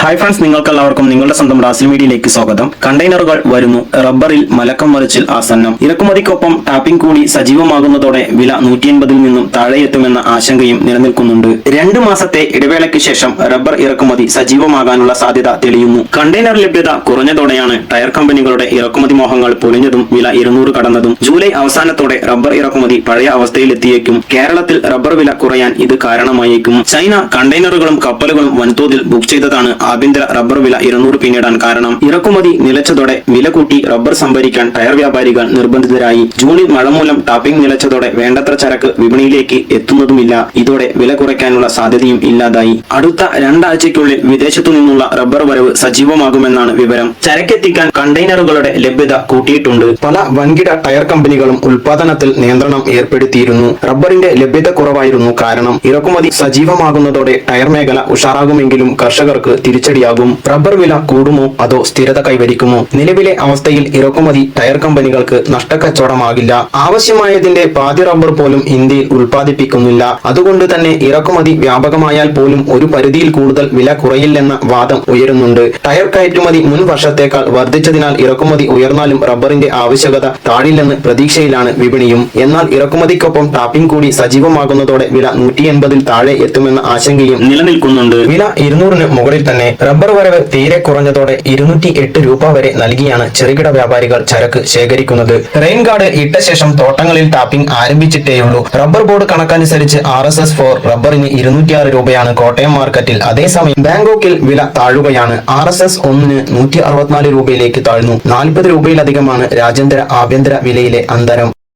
Hi friends നിങ്ങൾക്കെല്ലാവർക്കും നിങ്ങളുടെ സ്വന്തം റാസിൽ മീഡിയയിലേക്ക് സ്വാഗതം. കണ്ടെയ്നറുകൾ വരുന്നു. റബ്ബറിൽ മലക്കം മറിച്ചിൽ ആസന്നം. ഇറക്കുമതിക്കൊപ്പം ടാപ്പിംഗ് കൂടി സജീവമാകുന്നതോടെ വില നൂറ്റി എൺപതിൽ നിന്നും താഴെയെത്തുമെന്ന ആശങ്കയും നിലനിൽക്കുന്നുണ്ട്. രണ്ട് മാസത്തെ ഇടവേളയ്ക്ക് ശേഷം റബ്ബർ ഇറക്കുമതി സജീവമാകാനുള്ള സാധ്യത തെളിയുന്നു. കണ്ടെയ്നർ ലഭ്യത കുറഞ്ഞതോടെയാണ് ടയർ കമ്പനികളുടെ ഇറക്കുമതി മോഹങ്ങൾ പൊളിഞ്ഞതും വില ഇരുന്നൂറ് കടന്നതും. ജൂലൈ അവസാനത്തോടെ റബ്ബർ ഇറക്കുമതി പഴയ അവസ്ഥയിലെത്തിയേക്കും. കേരളത്തിൽ റബ്ബർ വില കുറയാൻ ഇത് കാരണമായേക്കും. ചൈന കണ്ടെയ്നറുകളും കപ്പലുകളും വൻതോതിൽ ബുക്ക് ചെയ്തതാണ് ആഭ്യന്തര റബ്ബർ വില ഇരുന്നൂറ് പിന്നിടാൻ കാരണം. ഇറക്കുമതി നിലച്ചതോടെ വില കൂട്ടി റബ്ബർ സംഭരിക്കാൻ ടയർ വ്യാപാരികൾ നിർബന്ധിതരായി. ജൂണിൽ മഴ മൂലം ടാപ്പിംഗ് നിലച്ചതോടെ വേണ്ടത്ര ചരക്ക് വിപണിയിലേക്ക് എത്തുന്നതുമില്ല. ഇതോടെ വില കുറയ്ക്കാനുള്ള സാധ്യതയും ഇല്ലാതായി. അടുത്ത രണ്ടാഴ്ചയ്ക്കുള്ളിൽ വിദേശത്തു നിന്നുള്ള റബ്ബർ വരവ് സജീവമാകുമെന്നാണ് വിവരം. ചരക്കെത്തിക്കാൻ കണ്ടെയ്നറുകളുടെ ലഭ്യത കൂട്ടിയിട്ടുണ്ട്. പല വൻകിട ടയർ കമ്പനികളും ഉൽപാദനത്തിൽ നിയന്ത്രണം ഏർപ്പെടുത്തിയിരുന്നു. റബ്ബറിന്റെ ലഭ്യത കുറവായിരുന്നു കാരണം ഇറക്കുമതി സജീവമാകുന്നതോടെ ടയർ മേഖല ഉഷാറാകുമെങ്കിലും കർഷകർക്ക് തിരിച്ചടിയാകും. റബ്ബർ വില കൂടുമോ അതോ സ്ഥിരത കൈവരിക്കുമോ? നിലവിലെ അവസ്ഥയിൽ ഇറക്കുമതി ടയർ കമ്പനികൾക്ക് നഷ്ടക്കച്ചവടമാകില്ല. ആവശ്യമായതിന്റെ പാതി റബ്ബർ പോലും ഇന്ത്യയിൽ ഉൽപ്പാദിപ്പിക്കുന്നില്ല. അതുകൊണ്ട് തന്നെ ഇറക്കുമതി വ്യാപകമായാൽ പോലും ഒരു പരിധിയിൽ കൂടുതൽ വില കുറയില്ലെന്ന വാദം ഉയരുന്നുണ്ട്. ടയർ കയറ്റുമതി മുൻ വർഷത്തേക്കാൾ വർദ്ധിച്ചതിനാൽ ഇറക്കുമതി ഉയർന്നാലും റബ്ബറിന്റെ ആവശ്യകത താഴില്ലെന്ന് പ്രതീക്ഷയിലാണ് വിപണിയും. എന്നാൽ ഇറക്കുമതിക്കൊപ്പം ടാപ്പിംഗ് കൂടി സജീവമാകുന്നതോടെ വില നൂറ്റി എൺപതിൽ താഴെ എത്തുമെന്ന ആശങ്കയും നിലനിൽക്കുന്നുണ്ട്. വില ഇരുന്നൂറിന് മുകളിൽ റബ്ബർ വരവ് തീരെ കുറഞ്ഞതോടെ ഇരുന്നൂറ്റി എട്ട് രൂപ വരെ നൽകിയാണ് ചെറുകിട വ്യാപാരികൾ ചരക്ക് ശേഖരിക്കുന്നത്. റെയിൻ ഗാർഡ് ഇട്ട ശേഷം തോട്ടങ്ങളിൽ ടാപ്പിംഗ് ആരംഭിച്ചിട്ടേയുള്ളൂ. റബ്ബർ ബോർഡ് കണക്കനുസരിച്ച് ആർ എസ് എസ് ഫോർ റബ്ബറിന് ഇരുന്നൂറ്റിയാറ് രൂപയാണ് കോട്ടയം മാർക്കറ്റിൽ. അതേസമയം ബാങ്കോക്കിൽ വില താഴുകയാണ്. ആർ എസ് എസ് ഒന്നിന് നൂറ്റി അറുപത്തിനാല് രൂപയിലേക്ക് താഴ്ന്നു. നാൽപ്പത് രൂപയിലധികമാണ് രാജ്യാന്തര ആഭ്യന്തര വിലയിലെ അന്തരം.